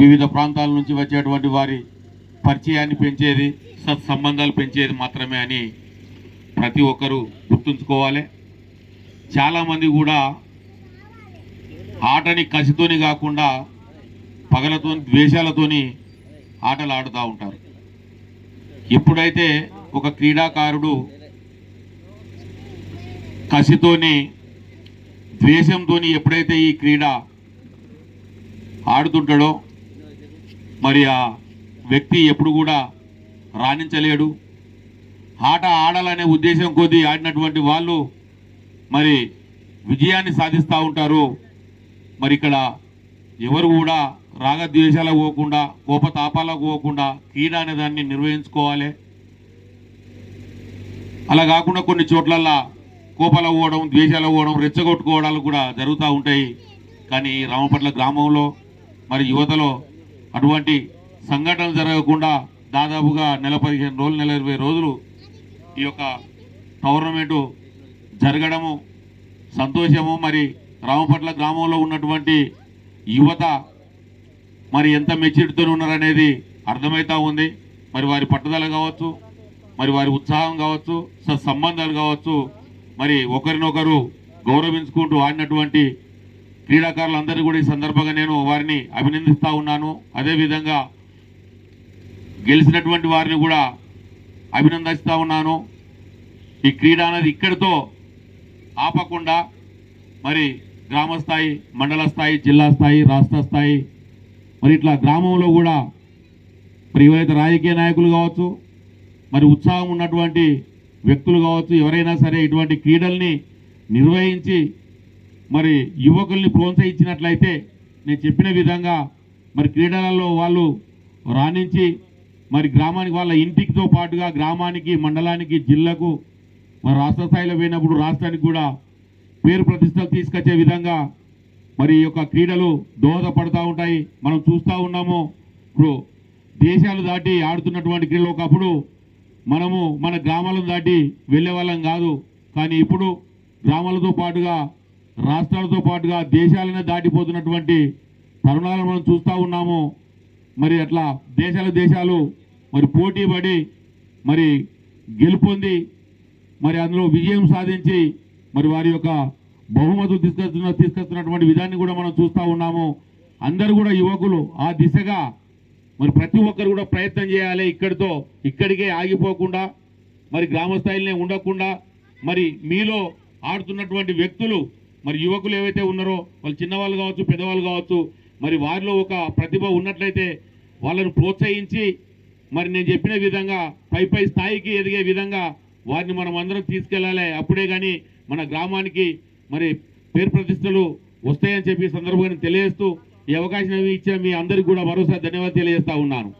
వివిధ ప్రాంతాల నుంచి వచ్చేటువంటి వారి పరిచయాన్ని పెంచేది సత్సంబంధాలు పెంచేది మాత్రమే అని ప్రతి ఒక్కరూ గుర్తుంచుకోవాలి. చాలామంది కూడా ఆటని కసితోని కాకుండా పగలతో ద్వేషాలతోని ఆటలు ఆడుతూ ఉంటారు. ఎప్పుడైతే ఒక క్రీడాకారుడు కసితోని ద్వేషంతోని ఎప్పుడైతే ఈ క్రీడ ఆడుతుంటాడో మరి ఆ వ్యక్తి ఎప్పుడు కూడా రాణించలేడు. ఆట ఆడాలనే ఉద్దేశం కొద్దీ ఆడినటువంటి వాళ్ళు మరి విజయాన్ని సాధిస్తూ ఉంటారు. మరి ఇక్కడ ఎవరు కూడా రాగద్వేషాలకు పోకుండా కోపతాపాలకు పోకుండా క్రీడ అనే దాన్ని నిర్వహించుకోవాలి. అలా కాకుండా కొన్ని చోట్లల్లా కోపాలకు పోవడం ద్వేషాలకు పోవడం రెచ్చగొట్టుకోవడాలు కూడా జరుగుతూ ఉంటాయి. కానీ రామపట్ల గ్రామంలో మరి యువతలో అటువంటి సంఘటనలు జరగకుండా దాదాపుగా నెల పదిహేను రోజులు నెల ఇరవై రోజులు ఈ యొక్క టోర్నమెంటు జరగడము సంతోషము. మరి రామపట్ల గ్రామంలో ఉన్నటువంటి యువత మరి ఎంత మెచ్యూరిటీతో ఉన్నారనేది అర్థమవుతూ ఉంది. మరి వారి పట్టుదల కావచ్చు మరి వారి ఉత్సాహం కావచ్చు సత్సంబంధాలు కావచ్చు మరి ఒకరినొకరు గౌరవించుకుంటూ ఆడినటువంటి క్రీడాకారులందరినీ కూడా ఈ సందర్భంగా నేను వారిని అభినందిస్తూ ఉన్నాను. అదేవిధంగా గెలిచినటువంటి వారిని కూడా అభినందిస్తూ ఉన్నాను. ఈ క్రీడ అనేది ఇక్కడితో ఆపకుండా మరి గ్రామ స్థాయి మండల స్థాయి జిల్లా స్థాయి రాష్ట్ర స్థాయి మరి ఇట్లా గ్రామంలో కూడా మరి ఎవరైతే రాజకీయ నాయకులు కావచ్చు మరి ఉత్సాహం ఉన్నటువంటి వ్యక్తులు కావచ్చు ఎవరైనా సరే ఇటువంటి క్రీడల్ని నిర్వహించి మరి యువకుల్ని ప్రోత్సహించినట్లయితే నేను చెప్పిన విధంగా మరి క్రీడలలో వాళ్ళు రాణించి మరి గ్రామానికి వాళ్ళ ఇంటికితో పాటుగా గ్రామానికి మండలానికి జిల్లాకు మరి రాష్ట్ర స్థాయిలో పోయినప్పుడు రాష్ట్రానికి కూడా పేరు ప్రతిష్టలు తీసుకొచ్చే విధంగా మరి ఈ యొక్క క్రీడలు దోహదపడుతూ ఉంటాయి. మనం చూస్తూ ఉన్నాము. ఇప్పుడు దేశాలు దాటి ఆడుతున్నటువంటి క్రీడలు ఒకప్పుడు మనము మన గ్రామాలను దాటి వెళ్ళే వాళ్ళం కాదు. కానీ ఇప్పుడు గ్రామాలతో పాటుగా రాష్ట్రాలతో పాటుగా దేశాలనే దాటిపోతున్నటువంటి తరుణాలను మనం చూస్తూ ఉన్నాము. మరి అట్లా దేశాల దేశాలు మరి పోటీ పడి మరి గెలుపొంది మరి అందులో విజయం సాధించి మరి వారి యొక్క బహుమతులు తీసుకొస్తున్న తీసుకొస్తున్నటువంటి విధాన్ని కూడా మనం చూస్తూ ఉన్నాము. అందరూ కూడా యువకులు ఆ దిశగా మరి ప్రతి ఒక్కరు కూడా ప్రయత్నం చేయాలి ఇక్కడితో ఇక్కడికే ఆగిపోకుండా మరి గ్రామ స్థాయిలోనే ఉండకుండా మరి మీలో ఆడుతున్నటువంటి వ్యక్తులు మరి యువకులు ఏవైతే ఉన్నారో వాళ్ళు చిన్నవాళ్ళు కావచ్చు పెద్దవాళ్ళు కావచ్చు మరి వారిలో ఒక ప్రతిభ ఉన్నట్లయితే వాళ్ళను ప్రోత్సహించి మరి నేను చెప్పిన విధంగా పై పై స్థాయికి ఎదిగే విధంగా వారిని మనం అందరం తీసుకెళ్ళాలి అప్పుడే కానీ మన గ్రామానికి మరి పేరు ప్రతిష్టలు వస్తాయని చెప్పి ఈ సందర్భంగా తెలియజేస్తూ ఈ అవకాశం ఇచ్చిన మీ అందరికీ కూడా మరోసారి ధన్యవాదాలు తెలియజేస్తా ఉన్నాను.